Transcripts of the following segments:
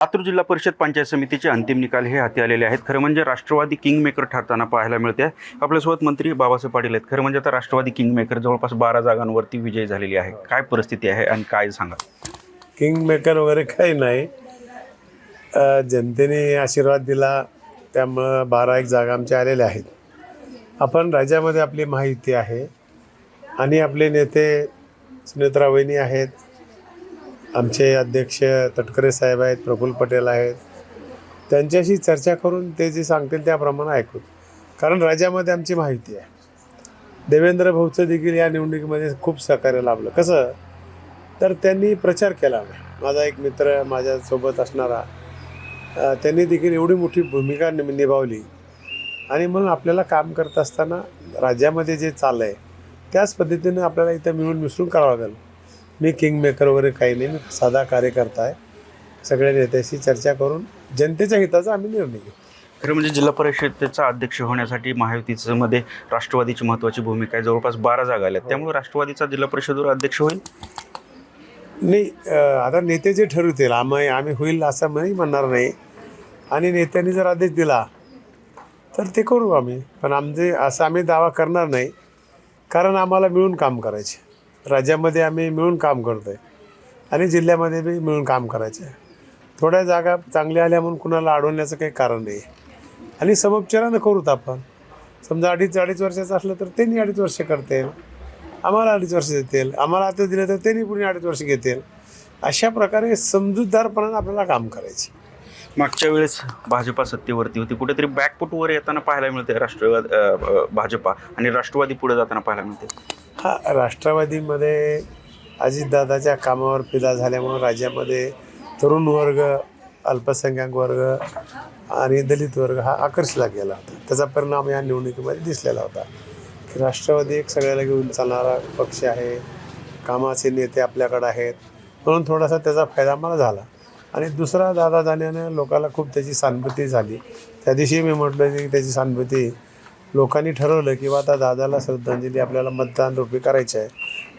लातूर जिल्हा परिषद पंचायत समितीचे अंतिम निकाल हे हाती आलेले आहेत. खरं म्हणजे राष्ट्रवादी किंग मेकर ठरताना पाहायला मिळते. आपल्यासोबत मंत्री बाबासाहेब पाटील आहेत. खरं म्हणजे आता राष्ट्रवादी किंग मेकर जवळपास बारा जागांवरती विजय झालेली आहे. काय परिस्थिती आहे आणि काय सांगा किंग मेकर वगैरे काही नाही. जनतेने आशीर्वाद दिला. त्यामुळं बारा एक जागा आमच्या आलेल्या आहेत. आपण राज्यामध्ये आपली माहिती आहे. आणि आपले नेते सुनेत्रा वहिनी आहेत. आमचे अध्यक्ष तटकरे साहेब आहेत प्रफुल्ल पटेल आहेत. त्यांच्याशी चर्चा करून ते जे सांगतील त्याप्रमाणे ऐकू. कारण राज्यामध्ये आमची माहिती आहे. देवेंद्र भाऊचं देखील या निवडणुकीमध्ये खूप सहकार्य लाभलं. कसं? तर त्यांनी प्रचार केला. माझा एक मित्र माझ्यासोबत असणारा त्यांनी देखील एवढी मोठी भूमिका नि- निभावली. आणि म्हणून आपल्याला काम करत असताना राज्यामध्ये जे चाललं आहे त्याच पद्धतीनं आपल्याला इथं मिळून मिसळून करावं लागेल. मी किंग मेकर वगैरे काही नाही मी साधा कार्यकर्ता आहे. सगळ्या नेत्याशी चर्चा करून जनतेच्या हिताचा आम्ही निर्णय घेऊ. खरं म्हणजे जिल्हा परिषदेचा अध्यक्ष होण्यासाठी महायुतीचं मध्ये राष्ट्रवादीची महत्त्वाची भूमिका आहे. जवळपास बारा जागा आल्या त्यामुळे राष्ट्रवादीचा जिल्हा परिषदेवर अध्यक्ष होईल? नाही आता नेते जे ठरवतील आम्ही आम्ही होईल असं नाही म्हणणार नाही. आणि नेत्यांनी जर आदेश दिला तर ते करू आम्ही. पण आमचे असं आम्ही दावा करणार नाही. कारण आम्हाला मिळून काम करायचे. राज्यामध्ये आम्ही मिळून काम करतो आहे आणि जिल्ह्यामध्ये बी मिळून काम करायचं आहे थोड्या जागा चांगल्या आल्या म्हणून कुणाला अडवण्याचं काही कारण नाही. आणि समोपचारानं करूत आपण. समजा अडीच अडीच वर्षाचं असलं तर त्यांनी अडीच वर्ष करतील. आम्हाला अडीच वर्ष देतील. आम्हाला आता दिलं तर त्यांनी पुढे अडीच वर्ष घेतील. अशा प्रकारे समजूतदारपणानं आपल्याला काम करायचे. मागच्या वेळेस भाजपा सत्तेवरती होती. कुठेतरी बॅकफुटवर येताना पाहायला मिळते राष्ट्रवाद भाजपा. आणि राष्ट्रवादी पुढे जाताना पाहायला मिळते. हा राष्ट्रवादीमध्ये अजितदादाच्या कामावर फिदा झाल्यामुळं राज्यामध्ये तरुण वर्ग अल्पसंख्याक वर्ग आणि दलित वर्ग हा आकर्षला गेला होता. त्याचा परिणाम या निवडणुकीमध्ये दिसलेला होता. की राष्ट्रवादी एक सगळ्याला घेऊन चालणारा पक्ष आहे. कामाचे नेते आपल्याकडे आहेत. म्हणून थोडासा त्याचा फायदा मला झाला. आणि दुसरा दादा जाण्यानं लोकांना खूप त्याची सानुभूती झाली. त्या दिवशी मी म्हटलं की त्याची सानुभूती लोकांनी ठरवलं की आता दादाला श्रद्धांजली आपल्याला मतदान रूपी करायची आहे.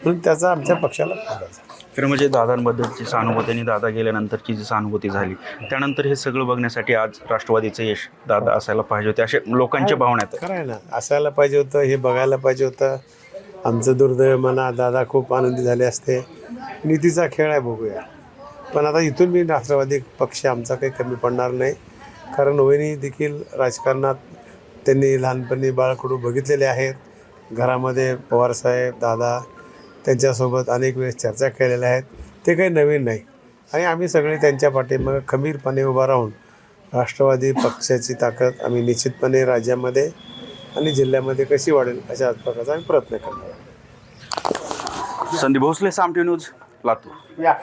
म्हणून त्याचा आमच्या पक्षाला फायदा झाला. खरं म्हणजे दादांबद्दलची सहानुभूती आणि दादा गेल्यानंतरची जी सहानुभूती झाली त्यानंतर हे सगळं बघण्यासाठी आज राष्ट्रवादीचं यश दादा असायला पाहिजे होते असे लोकांच्या भावना आहेत. खरं आहे ना असायला पाहिजे होतं हे बघायला पाहिजे होतं. आमचं दुर्दैव म्हणा दादा खूप आनंदी झाले असते. नीतीचा खेळ आहे बघूया. पण आता इथून मी राष्ट्रवादी पक्ष आमचा काही कमी पडणार नाही. कारण वहिनी देखील राजकारणात त्यांनी लहानपणी बाळकडू बघितलेले आहेत. घरामध्ये पवारसाहेब दादा त्यांच्यासोबत अनेक वेळेस चर्चा केलेल्या आहेत. ते काही नवीन नाही. आणि आम्ही सगळे त्यांच्या पाठीमागे खंबीरपणे उभा राहून राष्ट्रवादी पक्षाची ताकद आम्ही निश्चितपणे राज्यामध्ये आणि जिल्ह्यामध्ये कशी वाढेल अशा प्रकारचा आम्ही प्रयत्न करणार संदीप भोसले सामटी न्यूज लातूर. या.